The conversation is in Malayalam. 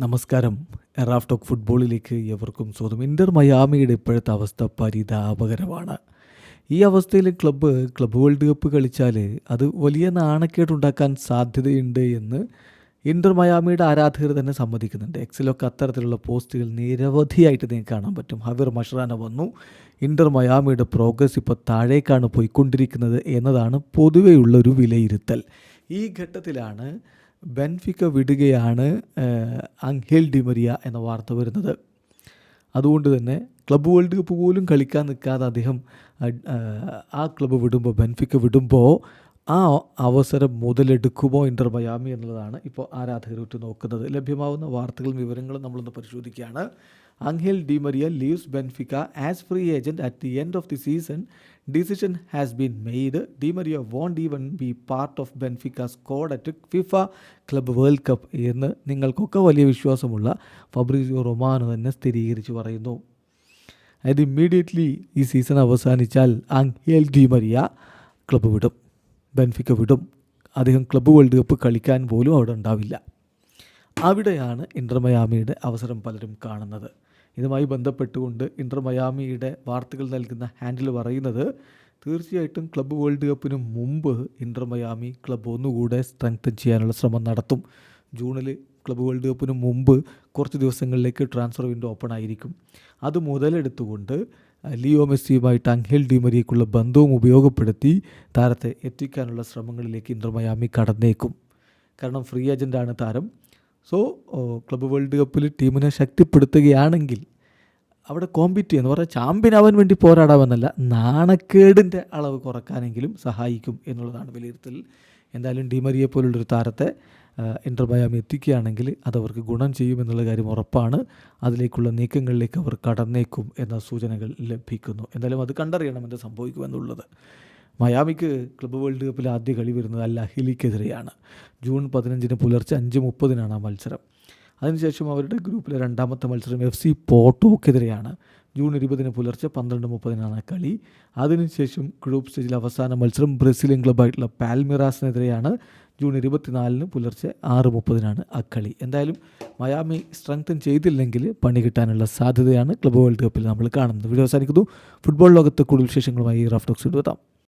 നമസ്കാരം. എറാഫ് ടോക്ക് ഫുട്ബോളിലേക്ക് എവർക്കും സ്വാഗതം. ഇന്റർ മയാമിയുടെ ഇപ്പോഴത്തെ അവസ്ഥ പരിതാപകരമാണ്. ഈ അവസ്ഥയിൽ ക്ലബ്ബ് ക്ലബ്ബ് വേൾഡ് കപ്പ് കളിച്ചാൽ അത് വലിയ നാണക്കേടുണ്ടാക്കാൻ സാധ്യതയുണ്ട് എന്ന് ഇന്റർ മയാമിയുടെ ആരാധകർ തന്നെ സമ്മതിക്കുന്നുണ്ട്. എക്സിലൊക്കെ അത്തരത്തിലുള്ള പോസ്റ്റുകൾ നിരവധിയായിട്ട് നിങ്ങൾക്ക് കാണാൻ പറ്റും. ഹവിർ മഷ്റാന വന്നു. ഇന്റർ മയാമിയുടെ പ്രോഗ്രസ് ഇപ്പോൾ താഴേക്കാണ് പോയിക്കൊണ്ടിരിക്കുന്നത് എന്നതാണ് പൊതുവെയുള്ള ഒരു വിലയിരുത്തൽ. ഈ ഘട്ടത്തിലാണ് ബെൻഫിക്ക വിടുകയാണ് അങ്ഹേൽ ഡിമരിയ എന്ന വാർത്ത വരുന്നത്. അതുകൊണ്ട് തന്നെ ക്ലബ്ബ് വേൾഡ് കപ്പ് പോലും കളിക്കാൻ നിൽക്കാതെ അദ്ദേഹം ആ ക്ലബ്ബ് വിടുമ്പോൾ ബെൻഫിക്ക വിടുമ്പോൾ ആ അവസരം മുതലെടുക്കുമോ ഇന്റർ മയാമി എന്നുള്ളതാണ് ഇപ്പോൾ ആരാധകർ നോക്കുന്നത് ലഭ്യമാവുന്ന വാർത്തകളും വിവരങ്ങളും നമ്മളൊന്ന് പരിശോധിക്കുകയാണ്. Angel Di Maria leaves Benfica as free agent at the end of the season. Decision has been made. Di Maria won't even be part of Benfica squad at FIFA Club World Cup എന്ന് നിങ്ങൾക്കൊക്കെ വലിയ വിശ്വാസമുള്ള ഫബ്രിസിയോ റൊമാനോ തന്നെ സ്ഥിരീകരിച്ച് പറയുന്നു. അതായത് ഇമ്മീഡിയറ്റ്ലി ഈ സീസൺ അവസാനിച്ചാൽ അങ്ഹേൽ ഡിമരിയ ക്ലബ് വിടും. ബെൻഫിക്ക വിടും. അദ്ദേഹം ക്ലബ്ബ് വേൾഡ് കപ്പ് കളിക്കാൻ പോലും അവിടെ ഉണ്ടാവില്ല. അവിടെയാണ് ഇന്റർ മയാമിയുടെ അവസരം പലരും കാണുന്നത്. ഇതുമായി ബന്ധപ്പെട്ടുകൊണ്ട് ഇന്റർ മയാമിയുടെ വാർത്തകൾ നൽകുന്ന ഹാൻഡിൽ പറയുന്നത് തീർച്ചയായിട്ടും ക്ലബ്ബ് വേൾഡ് കപ്പിന് മുമ്പ് ഇന്റർ മയാമി ക്ലബ്ബ് ഒന്നുകൂടെ സ്ട്രെങ്തൻ ചെയ്യാനുള്ള ശ്രമം നടത്തും. ജൂണിൽ ക്ലബ്ബ് വേൾഡ് കപ്പിന് മുമ്പ് കുറച്ച് ദിവസങ്ങളിലേക്ക് ട്രാൻസ്ഫർ വിൻഡോ ഓപ്പൺ ആയിരിക്കും. അത് മുതലെടുത്തുകൊണ്ട് ലിയോ മെസ്സിയുമായിട്ട് അങ്ഹേൽ ഡിമരിയക്കുള്ള ബന്ധവും ഉപയോഗപ്പെടുത്തി താരത്തെ എത്തിക്കാനുള്ള ശ്രമങ്ങളിലേക്ക് ഇന്ദ്രമയാമി മയാമി കടന്നേക്കും. കാരണം ഫ്രീ ഏജന്റാണ് താരം. സോ ക്ലബ് ക്ലബ്ബ് വേൾഡ് കപ്പിൽ ടീമിനെ ശക്തിപ്പെടുത്തുകയാണെങ്കിൽ അവിടെ കോമ്പീറ്റ് എന്ന് പറഞ്ഞാൽ ചാമ്പ്യൻ ആവാൻ വേണ്ടി പോരാടാമെന്നല്ല നാണക്കേടിന്റെ അളവ് കുറക്കാനെങ്കിലും സഹായിക്കും എന്നുള്ളതാണ് വിലയിരുത്തൽ. എന്തായാലും ഡിമരിയെ പോലുള്ളൊരു താരത്തെ ഇന്റർ മയാമി എത്തിക്കുകയാണെങ്കിൽ അതവർക്ക് ഗുണം ചെയ്യുമെന്നുള്ള കാര്യം ഉറപ്പാണ്. അതിലേക്കുള്ള നീക്കങ്ങളിലേക്ക് അവർ കടന്നേക്കും എന്ന സൂചനകൾ ലഭിക്കുന്നു. എന്തായാലും അത് കണ്ടറിയണം എന്ത് സംഭവിക്കുമെന്നുള്ളത്. മയാമിക്ക് ക്ലബ്ബ് വേൾഡ് കപ്പിൽ ആദ്യ കളി വരുന്നത് അൽ അഹിലിക്കെതിരെയാണ്. ജൂൺ പതിനഞ്ചിന് പുലർച്ചെ അഞ്ച് മുപ്പതിനാണ് ആ മത്സരം. അതിനുശേഷം അവരുടെ ഗ്രൂപ്പിലെ രണ്ടാമത്തെ മത്സരം എഫ് സി പോർട്ടോക്കെതിരെയാണ് ജൂൺ ഇരുപതിന് പുലർച്ചെ പന്ത്രണ്ട് മുപ്പതിനാണ് കളി. അതിനുശേഷം ഗ്രൂപ്പ് സ്റ്റേജിൽ അവസാന മത്സരം ബ്രസീലിയൻ ക്ലബ്ബായിട്ടുള്ള പാൽമിറാസിനെതിരെയാണ്. ജൂൺ ഇരുപത്തിനാലിന് പുലർച്ചെ ആറ് മുപ്പതിനാണ് ആ കളി. എന്തായാലും മയാമി സ്ട്രെങ്തൻ ചെയ്തില്ലെങ്കിൽ പണി കിട്ടാനുള്ള സാധ്യതയാണ് ക്ലബ് വേൾഡ് കപ്പിൽ നമ്മൾ കാണുന്നത്. വീഡിയോ അവസാനിക്കുന്നു. ഫുട്ബോൾ ലോകത്ത് കൂടുതൽ വിശേഷങ്ങളുമായി റാഫ്റ്റോക്സ് എത്താം.